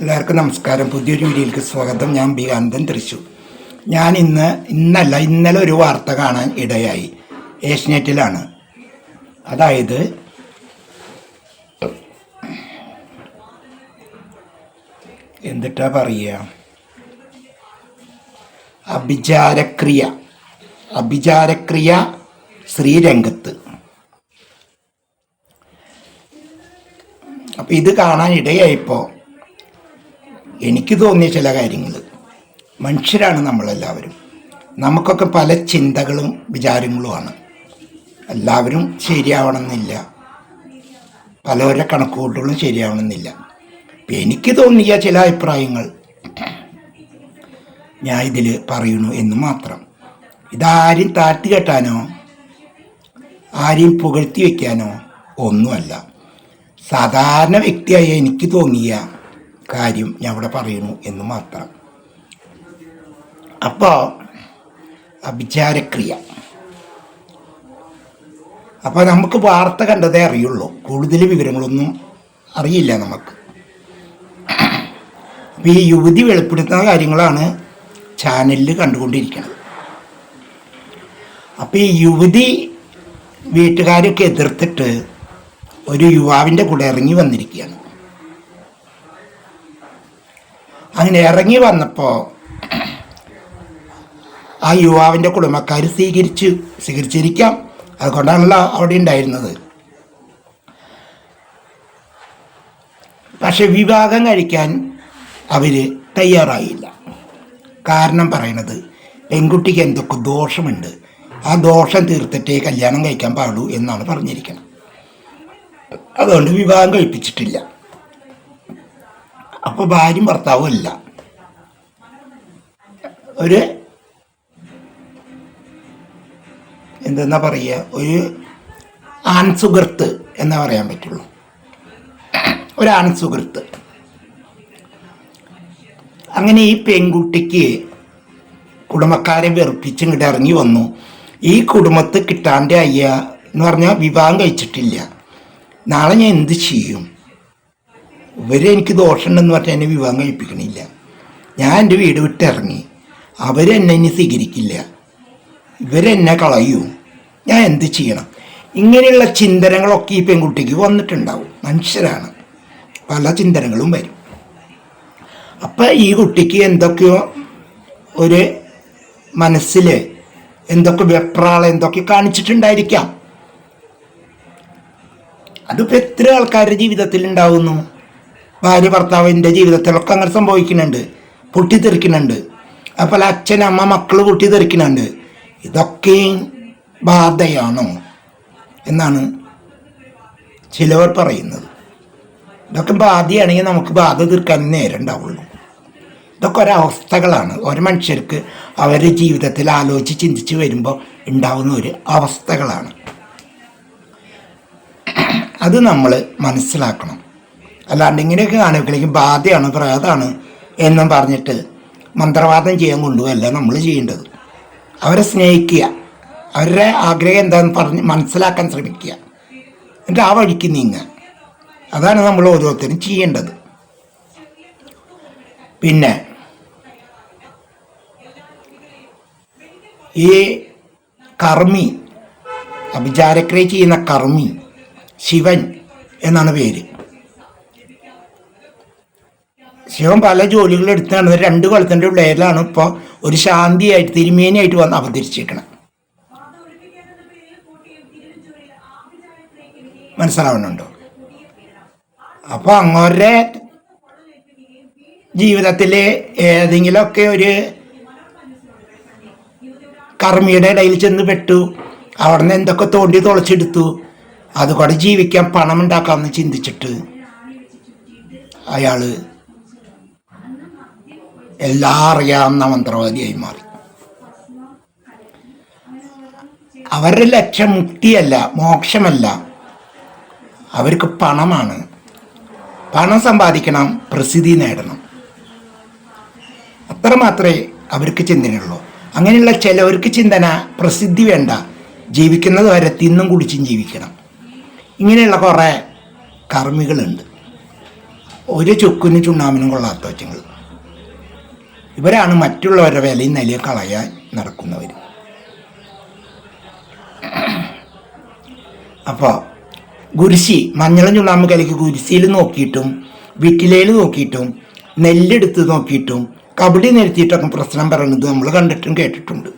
എല്ലാവർക്കും നമസ്കാരം. പുതിയൊരു വീഡിയോയിലേക്ക് സ്വാഗതം. ഞാൻ ബികാന്തൻ തൃശൂർ. ഞാൻ ഇന്ന് ഇന്നല്ല ഇന്നലെ ഒരു വാർത്ത കാണാൻ ഇടയായി. ഏഷ്യനെറ്റിലാണ്. അതായത് എന്നിട്ടാ പറയുക അഭിചാരക്രിയ. അഭിചാരക്രിയ ശ്രീരംഗത്ത് അപ്പം ഇത് കാണാൻ ഇടയായപ്പോൾ എനിക്ക് തോന്നിയ ചില കാര്യങ്ങൾ. മനുഷ്യരാണ് നമ്മളെല്ലാവരും. നമുക്കൊക്കെ പല ചിന്തകളും വിചാരങ്ങളുമാണ്. എല്ലാവരും ശരിയാവണമെന്നില്ല. പലവരുടെ കണക്കുകൂട്ടുകളും ശരിയാവണമെന്നില്ല. എനിക്ക് തോന്നിയ ചില അഭിപ്രായങ്ങൾ ഞാൻ ഇതിൽ പറയുന്നു എന്ന് മാത്രം. ഇതാരും താഴ്ത്തി കെട്ടാനോ ആരെയും പുകഴ്ത്തി വയ്ക്കാനോ ഒന്നുമല്ല. സാധാരണ വ്യക്തിയായ എനിക്ക് തോന്നിയ കാര്യം ഞാൻ ഇവിടെ പറയുന്നു എന്ന് മാത്രം. അപ്പോൾ അഭിചാരക്രിയ. അപ്പോൾ നമുക്ക് വാർത്ത കണ്ടതേ അറിയുള്ളൂ. കൂടുതൽ വിവരങ്ങളൊന്നും അറിയില്ല നമുക്ക്. അപ്പോൾ ഈ യുവതി വെളിപ്പെടുത്തുന്ന കാര്യങ്ങളാണ് ചാനലിൽ കണ്ടുകൊണ്ടിരിക്കുന്നത് അപ്പോൾ ഈ യുവതി വീട്ടുകാരൊക്കെ എതിർത്തിട്ട് ഒരു യുവാവിന്റെ കൂടെ ഇറങ്ങി വന്നിരിക്കുകയാണ്. അങ്ങനെ ഇറങ്ങി വന്നപ്പോൾ ആ യുവാവിന്റെ കുടുംബക്കാർ സ്വീകരിച്ചു. സ്വീകരിച്ചിരിക്കാം. അതുകൊണ്ടാണല്ലോ അവിടെ ഉണ്ടായിരുന്നത്. പക്ഷെ വിവാഹം കഴിക്കാൻ അവർ തയ്യാറായില്ല. കാരണം പറയണത് പെൺകുട്ടിക്ക് എന്തൊക്കെ ദോഷമുണ്ട്. ആ ദോഷം തീർത്തിട്ടേ കല്യാണം കഴിക്കാൻ പാടൂ എന്നാണ് പറഞ്ഞിരിക്കുന്നത്. അതുകൊണ്ട് വിവാഹം കഴിപ്പിച്ചിട്ടില്ല. അപ്പോൾ ഭാര്യയും ഭർത്താവും അല്ല. ഒരു എന്തെന്നാ പറയുക? ഒരു ആൺസുഹൃത്ത് എന്നാ പറയാൻ പറ്റുള്ളൂ. ഒരു ആൺസുഹൃത്ത്. അങ്ങനെ ഈ പെൺകുട്ടിക്ക് കുടുംബക്കാരെ വെറുപ്പിച്ച് ഇങ്ങോട്ട് ഇറങ്ങി വന്നു. ഈ കുടുംബത്ത് കിട്ടാണ്ട് അയ്യ എന്ന് പറഞ്ഞാൽ വിവാഹം കഴിച്ചിട്ടില്ല. നാളെ ഞാൻ എന്ത് ചെയ്യും? ഇവരെ എനിക്ക് ദോഷമുണ്ടെന്ന് പറഞ്ഞാൽ എന്നെ വിവാഹം കഴിപ്പിക്കണില്ല. ഞാൻ എന്റെ വീട് വിട്ടിറങ്ങി. അവരെന്നെ ഇനി സ്വീകരിക്കില്ല. ഇവരെന്നെ കളയൂ. ഞാൻ എന്ത് ചെയ്യണം? ഇങ്ങനെയുള്ള ചിന്തനങ്ങളൊക്കെ ഈ പെൺകുട്ടിക്ക് വന്നിട്ടുണ്ടാവും. മനുഷ്യരാണ്. പല ചിന്തനങ്ങളും വരും. അപ്പം ഈ കുട്ടിക്ക് എന്തൊക്കെയോ ഒരു മനസ്സിൽ എന്തൊക്കെ വെപ്രാള എന്തൊക്കെ കാണിച്ചിട്ടുണ്ടായിരിക്കാം. അതിപ്പോൾ എത്ര ആൾക്കാരുടെ ജീവിതത്തിൽ ഉണ്ടാവുന്നു ഭാര്യ ഭർത്താവിന്റെ ജീവിതത്തിലൊക്കെ അങ്ങനെ സംഭവിക്കുന്നുണ്ട്. പൊട്ടിത്തെറിക്കുന്നുണ്ട്. അപ്പോൾ അച്ഛൻ അമ്മ മക്കൾ പൊട്ടിത്തെറിക്കുന്നുണ്ട്. ഇതൊക്കെയും ബാധയാണോ എന്നാണ് ചിലവർ പറയുന്നത്. ഇതൊക്കെ ബാധയാണെങ്കിൽ നമുക്ക് ബാധ തീർക്കാൻ നേരം ഉണ്ടാവുള്ളൂ. ഇതൊക്കെ ഒരവസ്ഥകളാണ്. ഒരു മനുഷ്യർക്ക് അവരുടെ ജീവിതത്തിൽ ആലോചിച്ച് ചിന്തിച്ച് വരുമ്പോൾ ഉണ്ടാവുന്ന ഒരു അവസ്ഥകളാണ്. അത് നമ്മൾ മനസ്സിലാക്കണം. അല്ലാണ്ട് ഇങ്ങനെയൊക്കെ കാണിക്കലേക്ക് ബാധയാണ് പ്രേതാണ് എന്നും പറഞ്ഞിട്ട് മന്ത്രവാദം ചെയ്യാൻ കൊണ്ടുപോകല്ല നമ്മൾ ചെയ്യേണ്ടത്. അവരെ സ്നേഹിക്കുക അവരുടെ ആഗ്രഹം എന്താണെന്ന് പറഞ്ഞ് മനസ്സിലാക്കാൻ ശ്രമിക്കുക. എന്നിട്ട് ആ വഴിക്ക് നീങ്ങുക. അതാണ് നമ്മൾ ഓരോരുത്തരും ചെയ്യേണ്ടത്. പിന്നെ ഈ കർമ്മി അഭിചാരക്രിയ ചെയ്യുന്ന കർമ്മി ശിവൻ എന്നാണ് പേര്. ശിവൻ പല ജോലികളും എടുത്ത് നടന്നത് രണ്ട് കൊളത്തിന്റെ ഉള്ളിലാണ് ഇപ്പോൾ ഒരു ശാന്തിയായിട്ട് തിരുമേനിയായിട്ട് വന്ന് അവതരിച്ചിരിക്കണം. മനസ്സിലാവുന്നുണ്ടോ? അപ്പോൾ അങ്ങോരുടെ ജീവിതത്തിൽ ഏതെങ്കിലുമൊക്കെ ഒരു കർമ്മിയുടെ ഇടയിൽ ചെന്ന് പെട്ടു. അവിടെ നിന്ന് എന്തൊക്കെ തോണ്ടി തുളച്ചെടുത്തു. അതുകൂടെ ജീവിക്കാൻ പണം ഉണ്ടാക്കാമെന്ന് ചിന്തിച്ചിട്ട് അയാൾ എല്ലാം അറിയാവുന്ന മന്ത്രവാദിയായി മാറി. അവരുടെ ലക്ഷ്യം മുക്തിയല്ല മോക്ഷമല്ല. അവർക്ക് പണമാണ്. പണം സമ്പാദിക്കണം പ്രസിദ്ധി നേടണം. അത്ര മാത്രമേ അവർക്ക് ചിന്തനയുള്ളൂ അങ്ങനെയുള്ള ചിലവർക്ക് ചിന്തന പ്രസിദ്ധി വേണ്ട. ജീവിക്കുന്നത് വരെ തിന്നും കുടിച്ചും ജീവിക്കണം. ഇങ്ങനെയുള്ള കുറേ കർമ്മികളുണ്ട്. ഒരു ചുക്കിനും ചുണ്ണാമ്പിനും കൊള്ളാത്ത വച്ചങ്ങൾ ഇവരാണ് മറ്റുള്ളവരുടെ വിലയും നിലയും കളയാൻ നടക്കുന്നവർ അപ്പോൾ ഗുരുശി മഞ്ഞളും ചുണ്ണാമ്പ് കലക്ക് ഗുരിശിയിൽ നോക്കിയിട്ടും വിറ്റിലയിൽ നോക്കിയിട്ടും നെല്ലെടുത്ത് നോക്കിയിട്ടും കബഡി നിരത്തിയിട്ടൊക്കെ പ്രശ്നം പറയുന്നത് നമ്മൾ കണ്ടിട്ടും കേട്ടിട്ടുണ്ട്.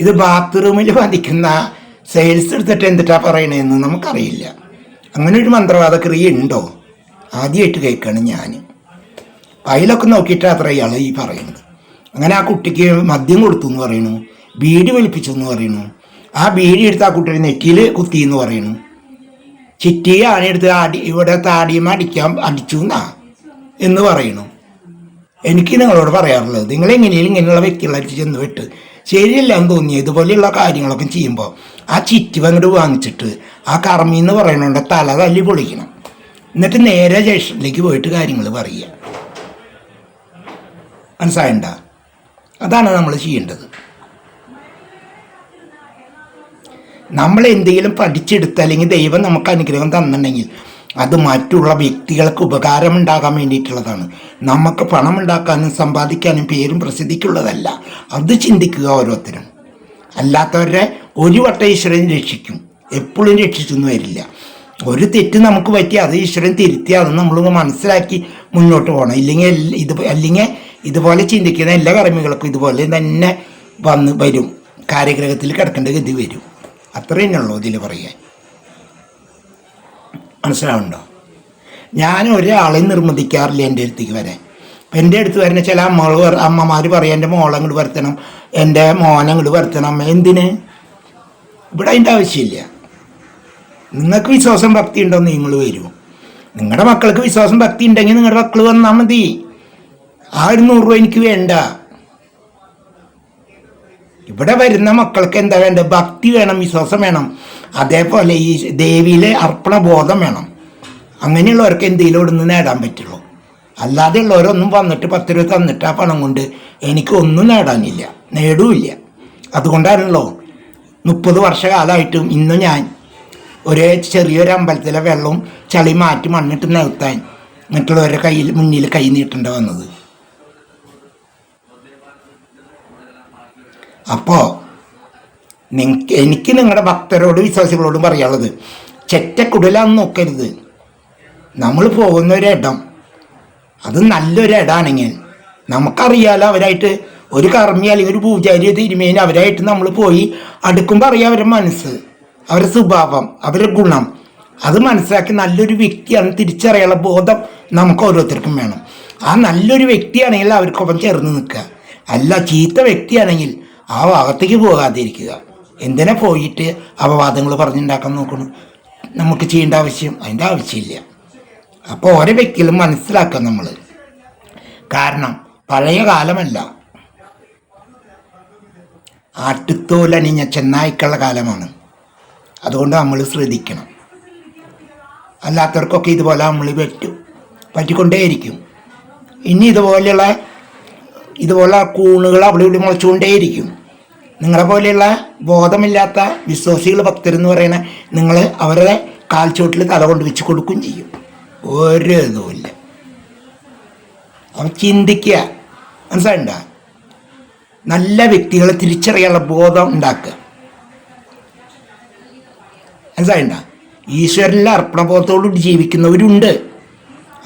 ഇത് ബാത്റൂമിൽ വധിക്കുന്ന സെയിൽസ് എടുത്തിട്ട് എന്തിട്ടാ പറയണതെന്ന് നമുക്കറിയില്ല. അങ്ങനെ ഒരു മന്ത്രവാദ ക്രിയ ഉണ്ടോ? ആദ്യമായിട്ട് കേൾക്കുകയാണ് ഞാൻ അതിലൊക്കെ നോക്കിയിട്ട് അത്ര ഇയാൾ ഈ പറയുന്നത് അങ്ങനെ ആ കുട്ടിക്ക് മദ്യം കൊടുത്തു എന്ന് പറയുന്നു ബീഡി വലിപ്പിച്ചു എന്ന് പറയുന്നു ആ ബീഡി എടുത്ത് ആ കുട്ടിയുടെ നെറ്റിയിൽ കുത്തി എന്ന് പറയുന്നു ചിറ്റി ആണെടുത്ത് അടി ഇവിടെ താടിയും അടിക്കാൻ അടിച്ചു എന്നാ എന്ന് പറയുന്നു എനിക്ക് നിങ്ങളോട് പറയാറുള്ളത് നിങ്ങൾ എങ്ങനെയും ഇങ്ങനെയുള്ള വ്യക്തികളെ ചെന്ന് വിട്ട് ശരിയല്ല എന്ന് തോന്നി ഇതുപോലെയുള്ള കാര്യങ്ങളൊക്കെ ചെയ്യുമ്പോൾ ആ ചിറ്റി അങ്ങോട്ട് വാങ്ങിച്ചിട്ട് ആ കർമ്മി എന്ന് പറയുന്നുണ്ട് തല തല്ലി പൊളിക്കണം. എന്നിട്ട് നേരെ ജേഷനിലേക്ക് പോയിട്ട് കാര്യങ്ങൾ പറയുക. മനസ്സിലായണ്ട? അതാണ് നമ്മൾ ചെയ്യേണ്ടത്. നമ്മൾ എന്തെങ്കിലും പഠിച്ചെടുത്ത് അല്ലെങ്കിൽ ദൈവം നമുക്ക് അനുഗ്രഹം തന്നിട്ടുണ്ടെങ്കിൽ അത് മറ്റുള്ള വ്യക്തികൾക്ക് ഉപകാരമുണ്ടാകാൻ വേണ്ടിയിട്ടുള്ളതാണ്. നമുക്ക് പണം ഉണ്ടാക്കാനും സമ്പാദിക്കാനും പേരും പ്രസിദ്ധിക്കുള്ളതല്ല. അത് ചിന്തിക്കുക ഓരോരുത്തരും. അല്ലാത്തവരെ ഒരു വട്ടം ഈശ്വരൻ രക്ഷിക്കും. എപ്പോഴും രക്ഷിച്ചൊന്നും വരില്ല. ഒരു തെറ്റ് നമുക്ക് പറ്റി അത് ഈശ്വരൻ തിരുത്തി അത് നമ്മൾ മനസ്സിലാക്കി മുന്നോട്ട് പോകണം. ഇല്ലെങ്കിൽ ഇത് അല്ലെങ്കിൽ ഇതുപോലെ ചിന്തിക്കുന്ന എല്ലാ കർമ്മികൾക്കും ഇതുപോലെ തന്നെ വന്ന് വരും. കാര്യഗ്രഹത്തിൽ കിടക്കേണ്ട ഗതി വരും. അത്രയും ഉള്ളൂ ഇതിൽ പറയാൻ. മനസ്സിലാവുണ്ടോ ഞാൻ ഒരാളെയും നിർബന്ധിക്കാറില്ല എന്റെ അടുത്തേക്ക് വരാൻ. എന്റെ അടുത്ത് വരുന്ന ചില അമ്മകൾ അമ്മമാർ പറയും എന്റെ മോളെ അങ്ങോട്ട് വരുത്തണം എന്റെ മോനെ അങ്ങോട്ട് വരുത്തണം. എന്തിന്? ഇവിടെ അതിന്റെ ആവശ്യമില്ല. നിങ്ങൾക്ക് വിശ്വാസം ഭക്തി ഉണ്ടോ നിങ്ങൾ വരൂ. നിങ്ങളുടെ മക്കൾക്ക് വിശ്വാസം ഭക്തി ഉണ്ടെങ്കിൽ നിങ്ങളുടെ മക്കൾ വന്നാൽ മതി. ആ ഒരു നൂറ് രൂപ എനിക്ക് വേണ്ട. ഇവിടെ വരുന്ന മക്കൾക്ക് എന്താ വേണ്ടത്? ഭക്തി വേണം വിശ്വാസം വേണം. അതേപോലെ ഈ ദേവിയിലെ അർപ്പണ ബോധം വേണം. അങ്ങനെയുള്ളവർക്ക് എന്തെങ്കിലും ഇവിടെ നിന്ന് നേടാൻ പറ്റുള്ളൂ. അല്ലാതെ ഉള്ളവരൊന്നും വന്നിട്ട് പത്ത് രൂപ തന്നിട്ട് ആ പണം കൊണ്ട് എനിക്ക് ഒന്നും നേടാനില്ല. നേടുമില്ല അതുകൊണ്ടാണല്ലോ മുപ്പത് വർഷകാലമായിട്ടും ഇന്ന് ഞാൻ ഒരേ ചെറിയൊരു അമ്പലത്തിലെ വെള്ളവും ചളി മാറ്റി മണ്ണിട്ട് നികത്താൻ മറ്റുള്ളവരുടെ കയ്യിൽ മുന്നിൽ കൈ നീട്ടേണ്ട വന്നത്. അപ്പോൾ നിങ്ങൾക്ക് എനിക്ക് നിങ്ങളുടെ ഭക്തരോട് വിശ്വാസികളോടും പറയാനുള്ളത് ചെറ്റക്കുടലാന്ന് നോക്കരുത്. നമ്മൾ പോകുന്ന ഒരിടം അത് നല്ലൊരു ഇടാണെങ്കിൽ നമുക്കറിയാലോ അവരായിട്ട് ഒരു കർമ്മി അല്ലെങ്കിൽ ഒരു പൂജാരി തിരുമേനി അവരായിട്ട് നമ്മൾ പോയി അടുക്കുമ്പോൾ അറിയാം അവരുടെ മനസ്സ് അവരുടെ സ്വഭാവം അവരുടെ ഗുണം. അത് മനസ്സിലാക്കി നല്ലൊരു വ്യക്തിയാണ് തിരിച്ചറിയാനുള്ള ബോധം നമുക്ക് ഓരോരുത്തർക്കും വേണം. ആ നല്ലൊരു വ്യക്തിയാണെങ്കിൽ അവർക്കൊപ്പം ചേർന്ന് നിൽക്കുക. അല്ല ചീത്ത വ്യക്തിയാണെങ്കിൽ ആ ഭാഗത്തേക്ക് പോകാതിരിക്കുക. എന്തിനാ പോയിട്ട് അപവാദങ്ങൾ പറഞ്ഞുണ്ടാക്കാൻ നോക്കണം? നമുക്ക് ചെയ്യേണ്ട ആവശ്യം അതിന്റെ ആവശ്യമില്ല. അപ്പോൾ ഓരോ വ്യക്തികളും മനസ്സിലാക്കാം നമ്മൾ കാരണം പഴയ കാലമല്ല. ആട്ടുത്തോലണിഞ്ഞ ചെന്നായിക്കുള്ള കാലമാണ്. അതുകൊണ്ട് നമ്മൾ ശ്രദ്ധിക്കണം. അല്ലാത്തവർക്കൊക്കെ ഇതുപോലെ നമ്മൾ പറ്റും പറ്റിക്കൊണ്ടേയിരിക്കും. ഇനി ഇതുപോലെയുള്ള ഇതുപോലെ കൂണുകൾ അവിടെ ഇവിടെ മുളച്ചുകൊണ്ടേയിരിക്കും. നിങ്ങളെ പോലെയുള്ള ബോധമില്ലാത്ത വിശ്വാസികൾ ഭക്തരെന്ന് പറയുന്ന നിങ്ങൾ അവരുടെ കാൽച്ചോട്ടിൽ തല കൊണ്ട് വെച്ച് കൊടുക്കുകയും ചെയ്യും. ഒരു ഇതുമില്ല. അവ ചിന്തിക്കുക. മനസ്സിലുണ്ട നല്ല വ്യക്തികളെ തിരിച്ചറിയാനുള്ള ബോധം ഉണ്ടാക്കുക. മനസ്സിലായിണ്ട? ഈശ്വരനിലെ അർപ്പണബോധത്തോടുകൂടി ജീവിക്കുന്നവരുണ്ട്.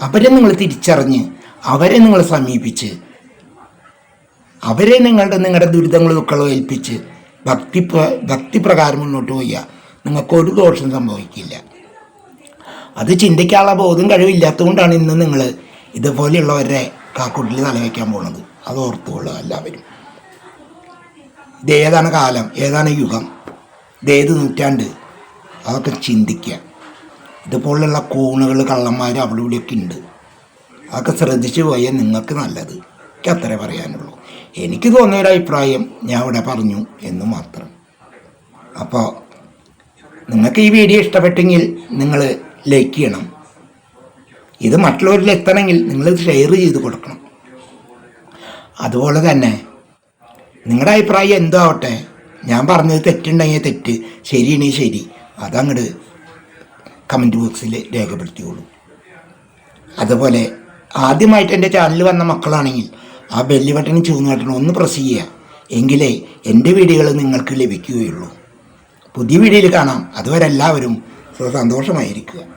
അവരെ നിങ്ങൾ തിരിച്ചറിഞ്ഞ് അവരെ നിങ്ങൾ സമീപിച്ച് അവരെ നിങ്ങളുടെ നിങ്ങളുടെ ദുരിതങ്ങളൊക്കെ ഏൽപ്പിച്ച് ഭക്തി ഭക്തി ഭക്തിപ്രകാരം മുന്നോട്ട് പോയ നിങ്ങൾക്ക് ഒരു ദോഷം സംഭവിക്കില്ല. അത് ചിന്തിക്കാനുള്ള ബോധം കഴിവില്ലാത്തതുകൊണ്ടാണ് ഇന്ന് നിങ്ങൾ ഇതുപോലെയുള്ളവരെ കാക്കൂട്ടിൽ തലവെക്കാൻ പോകുന്നത് അത് ഓർത്തുകൊള്ളുക എല്ലാവരും. ഇത് ഏതാണ് കാലം? ഏതാണ് യുഗം? ഇതേത് നൂറ്റാണ്ട്? അതൊക്കെ ചിന്തിക്കുക. ഇതുപോലുള്ള കൂണുകൾ കള്ളന്മാർ അവിടെ ഇവിടെയൊക്കെ ഉണ്ട്. അതൊക്കെ ശ്രദ്ധിച്ചു പോയാൽ നിങ്ങൾക്ക് നല്ലത്. എനിക്ക് അത്രേ പറയാനുള്ളൂ. എനിക്ക് തോന്നിയ ഒരു അഭിപ്രായം ഞാൻ ഇവിടെ പറഞ്ഞു എന്ന് മാത്രം. അപ്പോൾ നിങ്ങൾക്ക് ഈ വീഡിയോ ഇഷ്ടപ്പെട്ടെങ്കിൽ നിങ്ങൾ ലൈക്ക് ചെയ്യണം. ഇത് മറ്റുള്ളവരിൽ എത്തണമെങ്കിൽ നിങ്ങൾ ഷെയർ ചെയ്ത് കൊടുക്കണം. അതുപോലെ തന്നെ നിങ്ങളുടെ അഭിപ്രായം എന്തോ ആവട്ടെ ഞാൻ പറഞ്ഞത് തെറ്റുണ്ടെങ്കിൽ തെറ്റ് ശരിയാണെങ്കിൽ ശരി അതങ്ങോട്ട് കമന്റ് ബോക്സിൽ രേഖപ്പെടുത്തിയോളൂ അതുപോലെ ആദ്യമായിട്ട് എന്റെ ചാനൽ വന്ന മക്കളാണെങ്കിൽ ആ ബെല്ലി ബട്ടണും ചുവന്ന ബട്ടണും ഒന്ന് പ്രസ് ചെയ്യുക. എങ്കിലേ എന്റെ വീഡിയോകൾ നിങ്ങൾക്ക് ലഭിക്കുകയുള്ളൂ. പുതിയ വീഡിയോയിൽ കാണാം. അതുവരെ എല്ലാവരും സന്തോഷമായിരിക്കുക.